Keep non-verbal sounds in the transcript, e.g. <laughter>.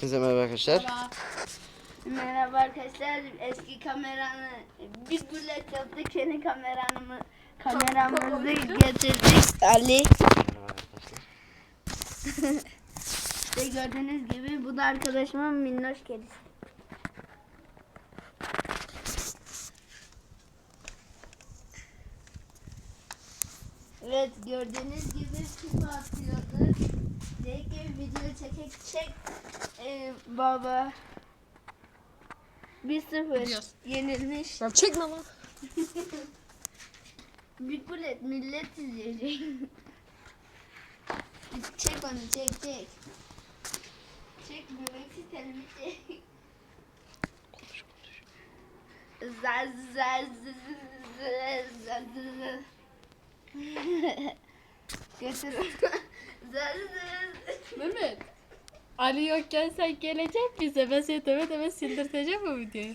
Herkese merhaba arkadaşlar. Merhaba arkadaşlar. Eski kameranı bir bullet yaptık. Yeni kameramı kameramızı getirdik. Ali. <laughs> İşte gördüğünüz gibi bu da arkadaşımın minnoş kedisi. Evet gördüğünüz gibi kupa atıyordu. Çek. Ee, baba. 1-0 Biliyoruz. yenilmiş. Ya çekme lan. <laughs> Bir bullet millet izleyecek. <laughs> çek onu çek çek. Çek bebek sistemini çek. Zaz zaz zaz zaz zaz. <laughs> Götür onu. Zaz zaz. Ali yokken sen gelecek bize. Ben seni deme deme sildirteceğim bu videoyu.